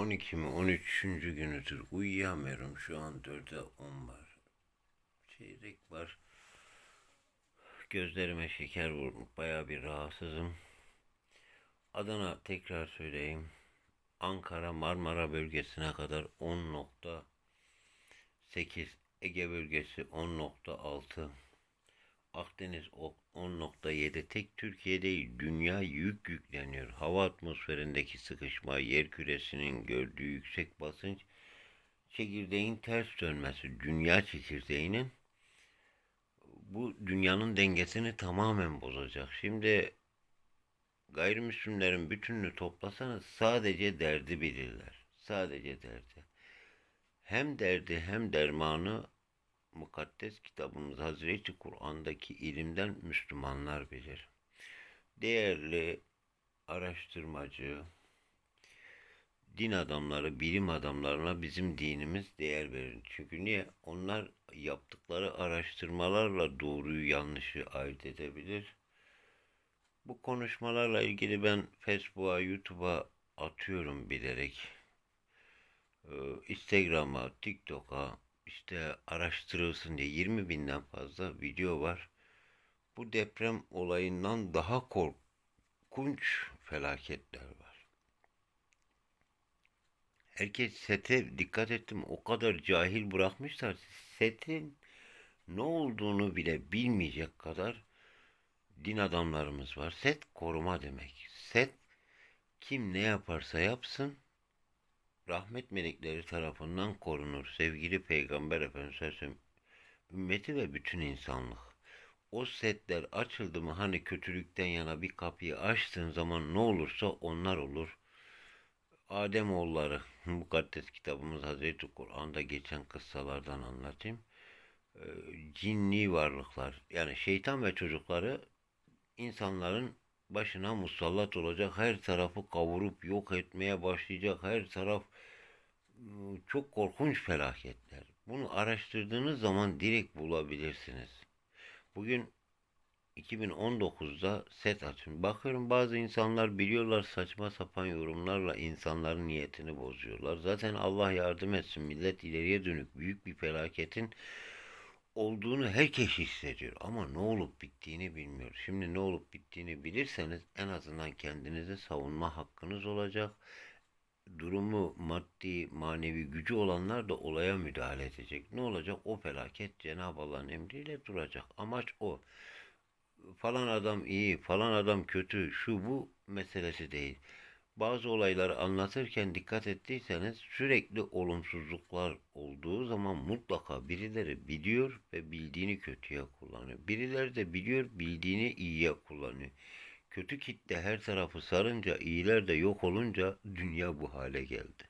12 mi 13. günüdür. Uyuyamıyorum. Şu an 4'e 10 var. Çeyrek var. Gözlerime şeker vurmuş. Bayağı bir rahatsızım. Adana tekrar söyleyeyim. Ankara Marmara bölgesine kadar 10.8 Ege bölgesi 10.6 Akdeniz o- 10.7 tek Türkiye değil dünya yük yükleniyor. Hava atmosferindeki sıkışma, yer küresinin gördüğü yüksek basınç, çekirdeğin ters dönmesi, dünya çekirdeğinin bu dünyanın dengesini tamamen bozacak. Şimdi gayrimüslimlerin bütününü toplasanız sadece derdi bilirler. Sadece derdi. Hem derdi hem dermanı mukaddes kitabımız Hazreti Kur'an'daki ilimden Müslümanlar bilir. Değerli araştırmacı, din adamları, bilim adamlarına bizim dinimiz değer verir. Çünkü niye? Onlar yaptıkları araştırmalarla doğruyu yanlışı ayırt edebilir. Bu konuşmalarla ilgili ben Facebook'a, YouTube'a atıyorum bilerek. Ee, Instagram'a, TikTok'a işte araştırılsın diye 20 binden fazla video var. Bu deprem olayından daha korkunç felaketler var. Herkes sete dikkat ettim o kadar cahil bırakmışlar. Setin ne olduğunu bile bilmeyecek kadar din adamlarımız var. Set koruma demek. Set kim ne yaparsa yapsın rahmet melekleri tarafından korunur. Sevgili Peygamber Efendimiz Aleyhisselam, ümmeti ve bütün insanlık. O setler açıldı mı hani kötülükten yana bir kapıyı açtığın zaman ne olursa onlar olur. Adem oğulları mukaddes kitabımız Hazreti Kur'an'da geçen kıssalardan anlatayım. Ee, cinni varlıklar yani şeytan ve çocukları insanların başına musallat olacak. Her tarafı kavurup yok etmeye başlayacak. Her taraf ıı, çok korkunç felaketler. Bunu araştırdığınız zaman direkt bulabilirsiniz. Bugün 2019'da set açın. Bakıyorum bazı insanlar biliyorlar saçma sapan yorumlarla insanların niyetini bozuyorlar. Zaten Allah yardım etsin millet ileriye dönük büyük bir felaketin olduğunu herkes hissediyor ama ne olup bittiğini bilmiyor. Şimdi ne olup bittiğini bilirseniz en azından kendinizi savunma hakkınız olacak. Durumu maddi, manevi gücü olanlar da olaya müdahale edecek. Ne olacak? O felaket Cenab-ı Allah'ın emriyle duracak. Amaç o. Falan adam iyi, falan adam kötü, şu bu meselesi değil. Bazı olayları anlatırken dikkat ettiyseniz sürekli olumsuzluklar olduğu zaman mutlaka birileri biliyor ve bildiğini kötüye kullanıyor. Birileri de biliyor bildiğini iyiye kullanıyor. Kötü kitle her tarafı sarınca iyiler de yok olunca dünya bu hale geldi.